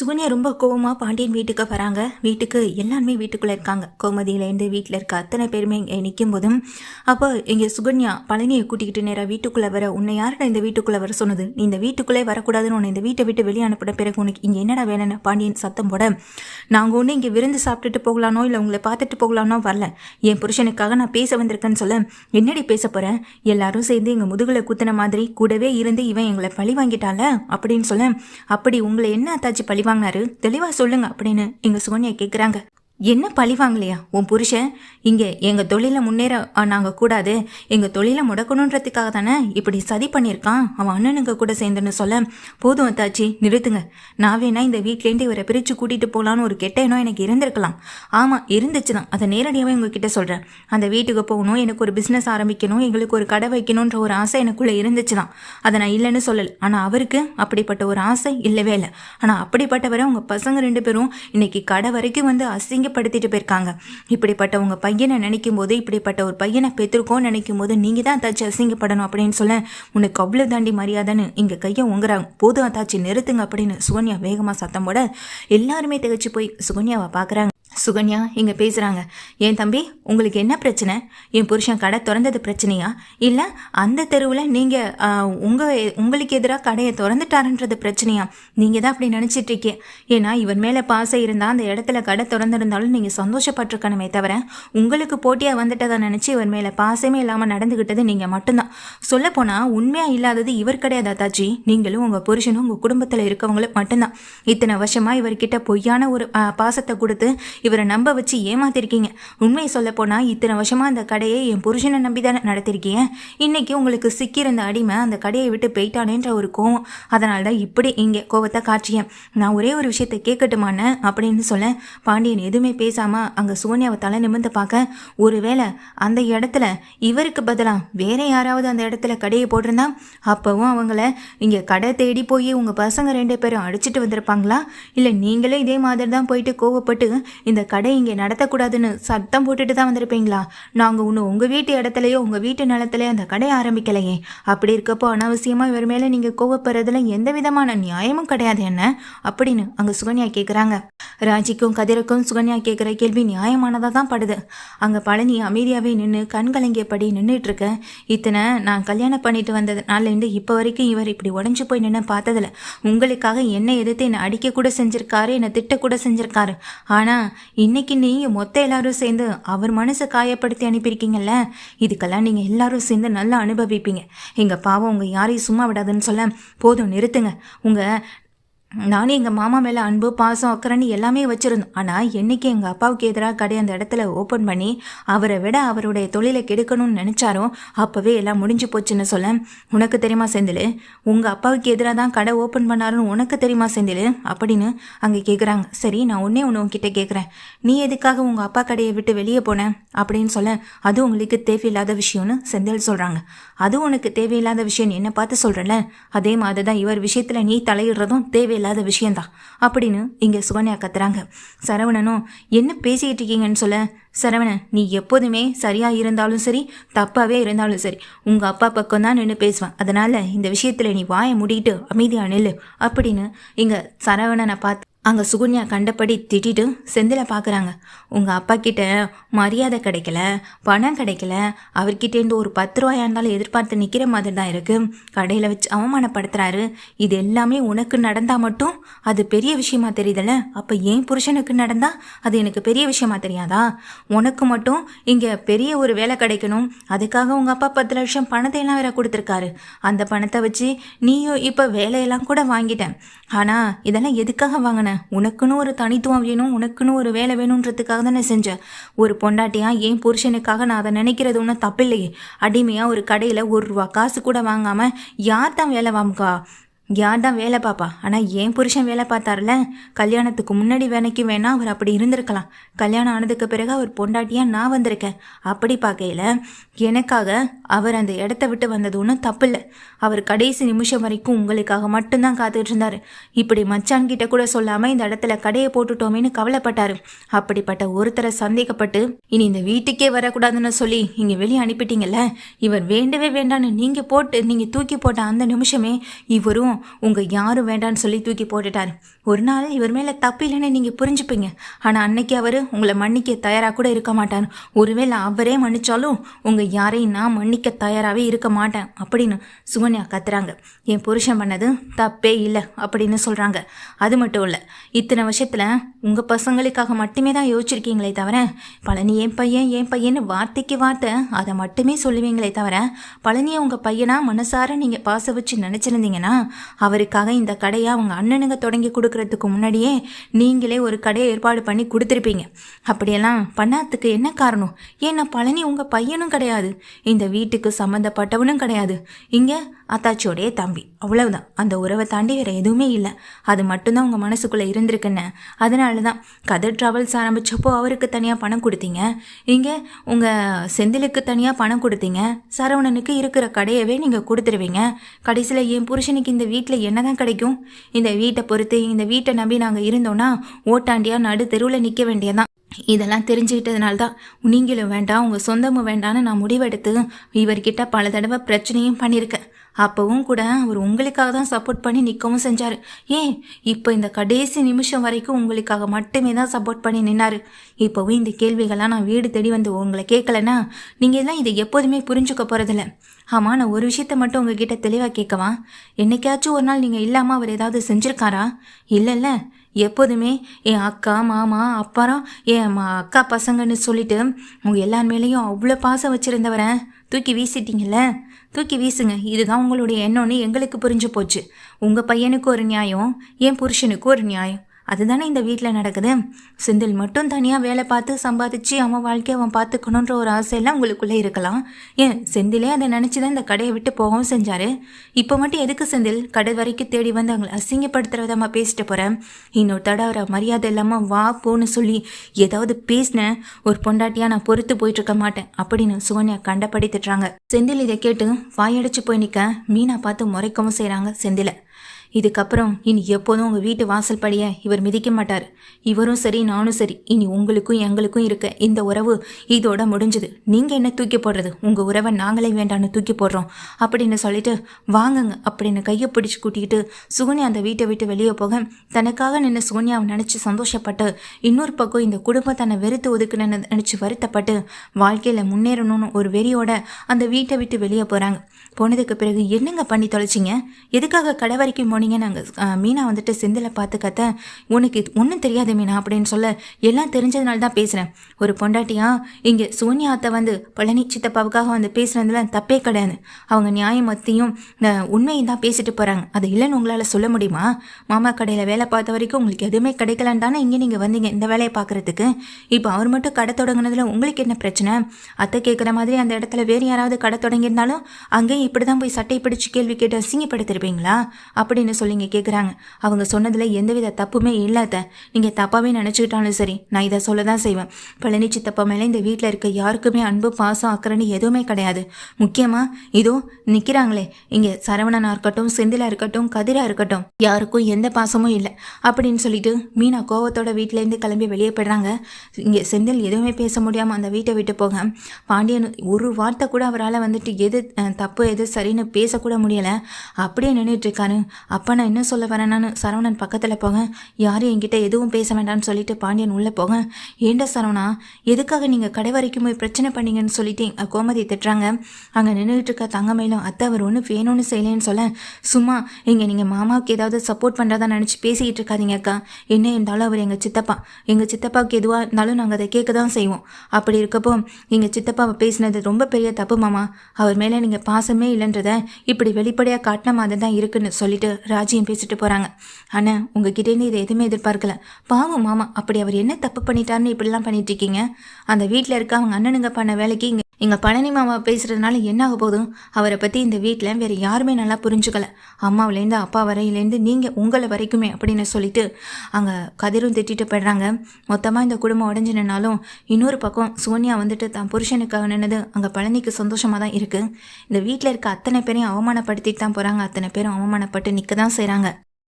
சுகன்யா ரொம்ப கோவமாக பாண்டியன் வீட்டுக்கு வராங்க. வீட்டுக்கு எல்லாருமே வீட்டுக்குள்ளே இருக்காங்க. கோமதியிலேருந்து வீட்டில் இருக்க அத்தனை பேருமே இங்கே நிற்கும் போதும் அப்போ இங்கே சுகன்யா பழனியை கூட்டிக்கிட்டு நேராக வீட்டுக்குள்ளே வர உன்னை யாருடா இந்த வீட்டுக்குள்ளே வர சொன்னது? நீ இந்த வீட்டுக்குள்ளே வரக்கூடாதுன்னு உன்னை இந்த வீட்டை விட்டு வெளியே அனுப்பின பிறகு உனக்கு இங்கே என்னடா வேணும்னு பாண்டியன் சத்தம் போட நாங்கள் ஒன்று இங்கே விருந்து சாப்பிட்டுட்டு போகலானோ இல்லை உங்களை பார்த்துட்டு போகலானோ வரல. என் புருஷனுக்காக நான் பேச வந்திருக்கேன்னு சொல்ல என்னடி பேச போகிறேன் எல்லாரும் சேர்ந்து எங்கள் முதுகில் குத்தின மாதிரி கூடவே இருந்து இவன் எங்களை பழி வாங்கிட்டால அப்படின்னு சொல்ல அப்படி உங்களை என்ன அத்தாச்சி பழி வாங்கினாரு தெளிவாக சொல்லுங்க அப்படின்னு எங்க சுகன்யா கேட்குறாங்க என்ன பழி வாங்கலையா? உன் புருஷன்? இங்கே எங்கள் தொழிலை முன்னேற நாங்கள் கூடாது. எங்கள் தொழிலை முடக்கணுன்றதுக்காக தானே இப்படி சதி பண்ணியிருக்கான்? அவன் அண்ணனுங்க கூட சேர்ந்துன்னு சொல்ல. போதும் அத்தாச்சி நிறுத்துங்க. நான் வேணா இந்த வீட்லேருந்து இவரை பிரித்து கூட்டிகிட்டு போகலான்னு ஒரு கெட்ட எண்ணம் எனக்கு இருந்திருக்கலாம். ஆமாம் இருந்துச்சு தான் அதை நேரடியாகவே உங்ககிட்ட சொல்கிறேன் அந்த வீட்டுக்கு போகணும் எனக்கு ஒரு பிஸ்னஸ் ஆரம்பிக்கணும் எங்களுக்கு ஒரு கடை வைக்கணுன்ற ஒரு ஆசை எனக்குள்ளே இருந்துச்சு தான் அதை நான் இல்லைன்னு சொல்லலை. ஆனால் அவருக்கு அப்படிப்பட்ட ஒரு ஆசை இல்லவே இல்லை. ஆனால் அப்படிப்பட்டவரை உங்கள் பசங்க ரெண்டு பேரும் இன்னைக்கு கடை வரைக்கும் வந்து அசிங்க அசிங்கப்படுத்திட்டு போயிருக்காங்க. இப்படிப்பட்ட உங்க பையனை நினைக்கும் போது இப்படிப்பட்ட ஒரு பையனை பெற்றிருக்கோம் நினைக்கும் போது நீங்க தான் தாச்சு அசிங்கப்படணும் அப்படின்னு சொல்ல உனக்கு அவ்வளவு தாண்டி மரியாதைன்னு இங்க கையை உங்குறாங்க போதும் அத்தாச்சி நிறுத்துங்க அப்படின்னு சுகன்யா வேகமா சத்தம் போட எல்லாருமே திகச்சு போய் சுகன்யாவை பாக்குறாங்க. சுகன்யா இங்கே பேசுகிறாங்க என் தம்பி உங்களுக்கு என்ன பிரச்சனை? என் புருஷன் கடை திறந்தது பிரச்சனையா? இல்லை அந்த தெருவில் நீங்கள் உங்கள் உங்களுக்கு எதிராக கடையை திறந்துட்டாருன்றது பிரச்சனையா? நீங்கள் தான் அப்படி நினச்சிட்டு ஏன்னா இவன் மேலே பாசம் இருந்தால் அந்த இடத்துல கடை திறந்திருந்தாலும் நீங்கள் சந்தோஷப்பட்டிருக்கணுமே தவிர உங்களுக்கு போட்டியாக வந்துட்டதை நினச்சி இவர் மேலே பாசமே இல்லாமல் நடந்துக்கிட்டது நீங்கள் மட்டும்தான். சொல்லப்போனால் உண்மையாக இல்லாதது இவர் கிடையாது அத்தாச்சி. நீங்களும் உங்கள் புருஷனும் உங்கள் குடும்பத்தில் இருக்கவங்களும் மட்டும்தான். இத்தனை வருஷமாக இவர்கிட்ட பொய்யான ஒரு பாசத்தை கொடுத்து இவரை நம்ப வச்சு ஏமாத்திருக்கீங்க. உண்மையை சொல்ல போனால் இத்தனை வருஷமாக அந்த கடையை என் புருஷனை நம்பி தானே நடத்திருக்கீங்க. இன்னைக்கு உங்களுக்கு சிக்கியிருந்த அடிமை அந்த கடையை விட்டு போயிட்டானேன்ற ஒரு கோவம். அதனால தான் இப்படி இங்கே கோவத்தை காட்சியேன் நான் ஒரே ஒரு விஷயத்தை கேட்கட்டுமான அப்படின்னு சொல்ல பாண்டியன் எதுவுமே பேசாமல் அங்கே சோனியாவை தலை நிமிர்ந்து பார்க்க ஒருவேளை அந்த இடத்துல இவருக்கு பதிலாக வேற யாராவது அந்த இடத்துல கடையை போட்டிருந்தா அப்போவும் அவங்கள இங்கே கடை தேடி போய் உங்கள் பசங்க ரெண்டு பேரும் அடிச்சுட்டு வந்திருப்பாங்களா? இல்லை நீங்களே இதே மாதிரி தான் போயிட்டு கோவப்பட்டு இந்த கடை இங்கே நடத்தக்கூடாதுன்னு சத்தம் போட்டுட்டு தான் வந்திருப்பீங்களா? நாங்கள் இன்னும் உங்கள் வீட்டு இடத்துலையோ உங்கள் வீட்டு நிலத்துலையோ அந்த கடை ஆரம்பிக்கலையே. அப்படி இருக்கப்போ அனாவசியமாக இவர் மேலே நீங்கள் கோவப்படுறதுல எந்த விதமான நியாயமும் கிடையாது என்ன? அப்படின்னு அங்கே சுகன்யா கேட்குறாங்க ராஜிக்கும் கதிரக்கும் சுகன்யா கேட்குற கேள்வி நியாயமானதாக தான் படுது. அங்கே பழனி அமைதியாகவே நின்று கண்கலங்கியபடி நின்றுட்டு நின்றுட்டுருக்க இத்தனை நான் கல்யாணம் பண்ணிட்டு வந்ததுனாலேருந்து இப்போ வரைக்கும் இவர் இப்படி உடஞ்சி போய் நின்று பார்த்ததில்ல. உங்களுக்காக என்னை எதிர்த்து என்னை அடிக்கக்கூட செஞ்சுருக்காரு செஞ்சிருக்காரு என்னை திட்டக்கூட செஞ்சுருக்காரு செஞ்சிருக்காரு. ஆனால் இன்னைக்கு நீங்கள் மொத்த எல்லாரும் சேர்ந்து அவர் மனசை காயப்படுத்தி அனுப்பியிருக்கீங்கல்ல? இதுக்கெல்லாம் நீங்கள் எல்லாரும் சேர்ந்து நல்லா அனுபவிப்பீங்க. எங்கள் பாவம் உங்கள் யாரையும் சும்மா விடாதுன்னு சொல்ல போதும் நிறுத்துங்க. உங்கள் நானும் எங்கள் மாமா மேலே அன்பு பாசம் அக்கறன்னு எல்லாமே வச்சுருந்தோம். ஆனால் என்னைக்கு எங்கள் அப்பாவுக்கு எதிராக கடை அந்த இடத்துல ஓப்பன் பண்ணி அவரை விட அவருடைய தொழிலை கெடுக்கணும்னு நினச்சாரோ அப்போவே எல்லாம் முடிஞ்சு போச்சுன்னு சொல்ல உனக்கு தெரியுமா செந்தில்? உங்கள் அப்பாவுக்கு எதிராக தான் கடை ஓப்பன் பண்ணாருன்னு உனக்கு தெரியுமா செந்தில்? அப்படின்னு அங்கே கேட்குறாங்க சரி நான் ஒன்றே ஒன்று உங்ககிட்ட கேட்குறேன் நீ எதுக்காக உங்கள் அப்பா கடையை விட்டு வெளியே போனேன் அப்படின்னு சொல்ல அது உங்களுக்கு தேவையில்லாத விஷயம்னு செந்தில் சொல்கிறாங்க அது உனக்கு தேவையில்லாத விஷயம் என்ன பார்த்து சொல்கிறேன்ல அதே மாதிரி தான் இவர் விஷயத்தில் நீ தலையிடுறதும் தேவை இல்லாத விஷயந்தான் அப்படின்னு இங்கே சுகன்யா கத்துறாங்க. சரவணனும் என்ன பேசிக்கிட்டு இருக்கீங்கன்னு சொல்ல? சரவணன் நீ எப்போதுமே சரியாக இருந்தாலும் சரி தப்பாகவே இருந்தாலும் சரி உங்கள் அப்பா பக்கம் தான் நின்று பேசுவேன். அதனால் இந்த விஷயத்தில் நீ வாயை முடிக்கிட்டு அமைதியாக நில்லு. அப்படின்னு இங்கே சரவணனை பார்த்து அங்கே சுகுன்யா கண்டபடி திட்டிட்டு செந்தில பார்க்குறாங்க உங்கள் அப்பா கிட்ட மரியாதை கிடைக்கல பணம் கிடைக்கல. அவர்கிட்டேருந்து ஒரு பத்து ரூபாயா இருந்தாலும் எதிர்பார்த்து நிற்கிற மாதிரி தான் இருக்குது கடையில் வச்சு அவமானப்படுத்துகிறாரு இது எல்லாமே உனக்கு நடந்தால் மட்டும் அது பெரிய விஷயமா தெரியுதுல்ல? அப்போ ஏன் புருஷனுக்கு நடந்தால் அது எனக்கு பெரிய விஷயமா தெரியாதா? உனக்கு மட்டும் இங்கே பெரிய ஒரு வேலை கிடைக்கணும். அதுக்காக உங்கள் அப்பா பத்து லட்சம் பணத்தை எல்லாம் வேற கொடுத்துருக்காரு. அந்த பணத்தை வச்சு நீயும் இப்போ வேலையெல்லாம் கூட வாங்கிட்டேன் ஆனால் இதெல்லாம் எதுக்காக வாங்கின? உனக்குன்னு ஒரு தனித்துவம் வேணும் உனக்குன்னு ஒரு வேலை வேணுன்றதுக்காக தானே செஞ்சேன் ஒரு பொண்டாட்டியா ஏன் புருஷனுக்காக நான் அதை நினைக்கிறது? ஒன்றும் தப்பில்லையே. அடிமையாக ஒரு கடையில் ஒரு ரூபா காசு கூட வாங்காமல் யார் தான் வேலை வாங்கா யார் தான் வேலை பார்ப்பா ஆனால் ஏன் புருஷன் வேலை பார்த்தார்ல. கல்யாணத்துக்கு முன்னாடி வேலைக்கு வேணா அவர் அப்படி இருந்திருக்கலாம். கல்யாணம் ஆனதுக்கு பிறகு அவர் பொண்டாட்டியாக நான் வந்திருக்கேன். அப்படி பார்க்கையில் எனக்காக அவர் அந்த இடத்த விட்டு வந்தது ஒன்றும் தப்பில்லை. அவர் கடைசி நிமிஷம் வரைக்கும் உங்களுக்காக மட்டும்தான் காத்துக்கிட்டு இருந்தார். இப்படி மச்சான் கிட்ட கூட சொல்லாமல் இந்த இடத்துல கடையை போட்டுட்டோமேனு கவலைப்பட்டார். அப்படிப்பட்ட ஒருத்தரை சந்தேகப்பட்டு இனி இந்த வீட்டுக்கே வரக்கூடாதுன்னு சொல்லி இங்கே வெளியே அனுப்பிட்டீங்கல்ல? இவர் வேண்டவே வேண்டான்னு நீங்கள் போட்டு நீங்கள் தூக்கி போட்ட அந்த நிமிஷமே இவரும் உங்கள் யாரும் வேண்டான்னு சொல்லி தூக்கி போட்டுட்டார். ஒரு நாள் இவர் மேலே தப்பு இல்லைன்னு நீங்கள் புரிஞ்சுப்பீங்க. ஆனால் அன்னைக்கு அவர் உங்களை மன்னிக்க தயாராக கூட இருக்க மாட்டார். ஒருவேளை அவரே மன்னிச்சாலும் உங்கள் யாரையும் நான் மன்னிக்க தயாராகவே இருக்க மாட்டேன் அப்படின்னு சுகன்யா கத்துறாங்க. என் புருஷன் பண்ணது தப்பே இல்லை அப்படின்னு சொல்கிறாங்க அது மட்டும் இல்லை இத்தனை வருஷத்தில் உங்கள் பசங்களுக்காக மட்டுமே தான் யோசிச்சிருக்கீங்களே தவிர பழனி என் பையன் என் பையன்னு வார்த்தைக்கு வார்த்தை அதை மட்டுமே சொல்லுவீங்களே தவிர பழனியை உங்கள் பையனாக மனசார நீங்கள் பாச வச்சு நினச்சிருந்தீங்கன்னா அவருக்காக இந்த கடையை அவங்க அண்ணனுங்க தொடங்கி கொடுக்குற கொடுக்கறதுக்கு முன்னாடியே நீங்களே ஒரு கடையை ஏற்பாடு பண்ணி கொடுத்துருப்பீங்க. அப்படியெல்லாம் பண்ணாததுக்கு என்ன காரணம்? ஏன்னா பழனி உங்கள் பையனும் கிடையாது. இந்த வீட்டுக்கு சம்மந்தப்பட்டவனும் கிடையாது. இங்கே அத்தாச்சியோடைய தம்பி. அவ்வளவுதான். அந்த உறவை தாண்டி வேற எதுவுமே இல்லை. அது மட்டும்தான் உங்கள் மனசுக்குள்ளே இருந்திருக்குன்னு. அதனால தான் கதர் ட்ராவல்ஸ் ஆரம்பிச்சப்போ அவருக்கு தனியாக பணம் கொடுத்தீங்க. இங்கே உங்கள் செந்திலுக்கு தனியாக பணம் கொடுத்தீங்க. சரவணனுக்கு இருக்கிற கடையவே நீங்கள் கொடுத்துருவீங்க. கடைசியில் என் புருஷனுக்கு இந்த வீட்டில் என்ன தான் கிடைக்கும்? இந்த வீட்டை பொறுத்து இந்த வீட்டை நம்பி நாங்கள் இருந்தோன்னா ஓட்டாண்டியாக நடு தெருவில் நிற்க வேண்டியதான் இதெல்லாம் தெரிஞ்சுக்கிட்டதுனால தான் நீங்களும் வேண்டாம் உங்கள் சொந்தமும் வேண்டாம்னு நான் முடிவெடுத்து இவர்கிட்ட பல தடவை பிரச்சனையும் பண்ணியிருக்கேன். அப்போவும் கூட அவர் உங்களுக்காக தான் சப்போர்ட் பண்ணி நிற்கவும் செஞ்சார். ஏன்? இப்போ இந்த கடைசி நிமிஷம் வரைக்கும் உங்களுக்காக மட்டுமே தான் சப்போர்ட் பண்ணி நின்னார். இப்போவும் இந்த கேள்விகள்லாம் நான் வீடு தேடி வந்து உங்களை கேட்கலன்னா நீங்கள் எல்லாம் இதை எப்போதுமே புரிஞ்சுக்க போகிறதில்ல ஆமாம் நான் ஒரு விஷயத்த மட்டும் உங்ககிட்ட தெளிவாக கேட்கவா? என்னைக்காச்சும் ஒரு நாள் நீங்கள் இல்லாமல் அவர் ஏதாவது செஞ்சுருக்காரா? இல்லைல்ல. எப்போதுமே என் அக்கா மாமா அப்பாரம் என் அக்கா பசங்கன்னு சொல்லிட்டு உங்கள் எல்லார் மேலேயும் அவ்வளோ பாசம் வச்சுருந்தவரை தூக்கி வீசிட்டீங்கல்ல? தூக்கி வீசுங்க. இதுதான் உங்களுடைய எண்ணம்னு எங்களுக்கு புரிஞ்சு போச்சு. உங்கள் பையனுக்கு ஒரு நியாயம் என் புருஷனுக்கு ஒரு நியாயம். அதுதானே இந்த வீட்டில் நடக்குது. செந்தில் மட்டும் தனியாக வேலை பார்த்து சம்பாதிச்சு அவன் வாழ்க்கையை அவன் பார்த்துக்கணுன்ற ஒரு ஆசையெல்லாம் உங்களுக்குள்ளே இருக்கலாம். ஏன்? செந்திலே அதை நினச்சி தான் இந்த கடையை விட்டு போகவும் செஞ்சார். இப்போ மட்டும் எதுக்கு செந்தில்? கடை வரைக்கும் தேடி வந்து அவங்களை அசிங்கப்படுத்துகிற விதமாக பேசிட்டு போகிறேன் இன்னொரு தடவை மரியாதை இல்லாமல் வா போன்னு சொல்லி ஏதாவது பேசினேன் ஒரு பொண்டாட்டியாக நான் பொறுத்து போயிட்டு இருக்க மாட்டேன் அப்படின்னு சுகன்யா கண்டபடி திட்டுறாங்க. செந்தில் இதை கேட்டு வாயடிச்சு போய் நிற்க மீனா பார்த்து முறைக்கவும் செய்கிறாங்க செந்திலை. இதுக்கப்புறம் இனி எப்போதும் உங்கள் வீட்டு வாசல் படிய இவர் மிதிக்க மாட்டார். இவரும் சரி நானும் சரி. இனி உங்களுக்கும் எங்களுக்கும் இருக்க இந்த உறவு இதோட முடிஞ்சது. நீங்கள் என்ன தூக்கி போடுறது? உங்கள் உறவை நாங்களே வேண்டான்னு தூக்கி போடுறோம். அப்படின்னு சொல்லிட்டு வாங்குங்க அப்படின்னு கையை பிடிச்சி கூட்டிக்கிட்டு சுகன்யா அந்த வீட்டை விட்டு வெளியே போக தனக்காக நின்று சுகன்யாவை நினச்சி சந்தோஷப்பட்டு இன்னொரு பக்கம் இந்த குடும்பம் தன்னை வெறுத்து ஒதுக்குன்னு நினச்சி வருத்தப்பட்டு வாழ்க்கையில் முன்னேறணும்னு ஒரு வெறியோட அந்த வீட்டை விட்டு வெளியே போகிறாங்க போனதுக்கு பிறகு என்னங்க பண்ணி தொலைச்சிங்க? எதுக்காக கடை வரைக்கும் மார்னிங்கே நாங்கள் மீனா வந்துட்டு செந்தில் பார்த்து கத்த உனக்கு ஒன்றும் தெரியாது மீனா அப்படின்னு சொல்ல எல்லாம் தெரிஞ்சதுனால தான் பேசுகிறேன் ஒரு பொண்டாட்டியா இங்கே சோனியா அத்தை வந்து பழனி சித்தப்பாவுக்காக வந்து பேசுனதுல தப்பே கிடையாது. அவங்க நியாயம் மத்தியும் உண்மையும் தான் பேசிட்டு போகிறாங்க அது இல்லைன்னு உங்களால் சொல்ல முடியுமா? மாமா கடையில் வேலை பார்த்த வரைக்கும் உங்களுக்கு எதுவுமே கிடைக்கலன்னு தானே இங்கே நீங்கள் வந்தீங்க இந்த வேலையை பார்க்குறதுக்கு? இப்போ அவர் மட்டும் கடை தொடங்கினதுல உங்களுக்கு என்ன பிரச்சனை? அத்தை கேட்குற மாதிரி அந்த இடத்துல வேறு யாராவது கடை தொடங்கியிருந்தாலும் அங்கேயும் இப்படி தான் போய் சட்டை பிடிச்சி கேள்வி கேட்டு அசிங்கப்படுத்திருப்பீங்களா? அப்படின்னு சொல்லி இங்கே கேட்குறாங்க அவங்க சொன்னதில் எந்தவித தப்புமே இல்லாத. நீங்கள் தப்பாகவே நினச்சிக்கிட்டாலும் சரி நான் இதை சொல்ல தான் செய்வேன். பழனி சித்தப்பா மேலே இந்த வீட்டில் இருக்க யாருக்குமே அன்பு பாசம் அக்கறைன்னு எதுவுமே கிடையாது. முக்கியமாக இதோ நிற்கிறாங்களே இங்கே சரவணனாக இருக்கட்டும் செந்திலாக இருக்கட்டும் கதிராக இருக்கட்டும் யாருக்கும் எந்த பாசமும் இல்லை. அப்படின்னு சொல்லிட்டு மீனா கோவத்தோட வீட்டிலேருந்து கிளம்பி வெளியே போயிடுறாங்க. இங்கே செந்தில் எதுவுமே பேச முடியாமல் அந்த வீட்டை விட்டு போக பாண்டியன் ஒரு வார்த்தை கூட அவரால் வந்துட்டு எது தப்பு எது சரின்னு பேசக்கூட முடியலை. அப்படியே நின்றுட்டு இருக்காரு. அப்போ நான் என்ன சொல்ல வரேன்னு சரவணன் பக்கத்தில் போக யாரும் என்கிட்ட எதுவும் பேச வேண்டாம்னு சொல்லிட்டு பாண்டியன் உள்ளே போக ஏண்டா சரவணா எதுக்காக நீங்கள் கடை வரைக்கும் போய் பிரச்சனை பண்ணீங்கன்னு சொல்லிட்டு கோமதி திட்டுறாங்க. அங்கே நின்றுட்டு இருக்க தங்கமையிலும் அத்தை அவர் ஒன்றும் வேணும்னு செய்யலேன்னு சொல்ல சும்மா இங்கே நீங்கள் மாமாவுக்கு ஏதாவது சப்போர்ட் பண்ணுறதா நினச்சி பேசிக்கிட்டு இருக்காதீங்க அக்கா. என்ன இருந்தாலும் அவர் எங்கள் சித்தப்பா எங்கள் சித்தப்பாவுக்கு எதுவாக இருந்தாலும் நாங்கள் அதை கேட்க தான் செய்வோம். அப்படி இருக்கப்போ எங்கள் சித்தப்பாவை பேசினது ரொம்ப பெரிய தப்பு மாமா. அவர் மேலே நீங்கள் பாசமே இல்லைன்றத இப்படி வெளிப்படையாக காட்டின மாதிரி தான் இருக்குன்னு சொல்லிட்டு ராஜியும் பேசிட்டு போகிறாங்க ஆனால் உங்ககிட்டேருந்து இதை எதுவுமே எதிர்பார்க்கல. பாவம் மாமா அப்படி அவர் என்ன தப்பு பண்ணிட்டாருன்னு இப்படிலாம் பண்ணிட்டு இருக்கீங்க? அந்த வீட்டில் இருக்க அவங்க அண்ணனுங்க பண்ண வேலைக்கு இங்கே எங்கள் பழனி மாமா பேசுகிறதுனால என்ன ஆக போதும் அவரை பற்றி இந்த வீட்டில் வேறு யாருமே நல்லா புரிஞ்சுக்கல. அம்மாவிலேருந்து அப்பா வரையிலேருந்து நீங்கள் உங்களை வரைக்குமே அப்படின்னு சொல்லிட்டு அங்கே கதிரும் திட்டிட்டு போயிடுறாங்க. மொத்தமாக இந்த குடும்பம் உடஞ்சு நின்னாலும் இன்னொரு பக்கம் சோனியா வந்துட்டு தான் புருஷனுக்காக நின்னது அங்கே பழனிக்கு சந்தோஷமாக தான் இருக்குது இந்த வீட்டில் இருக்க அத்தனை பேரையும் அவமானப்படுத்திட்டு தான் போகிறாங்க அத்தனை பேரும் அவமானப்பட்டு நிற்க தான் செய்கிறாங்க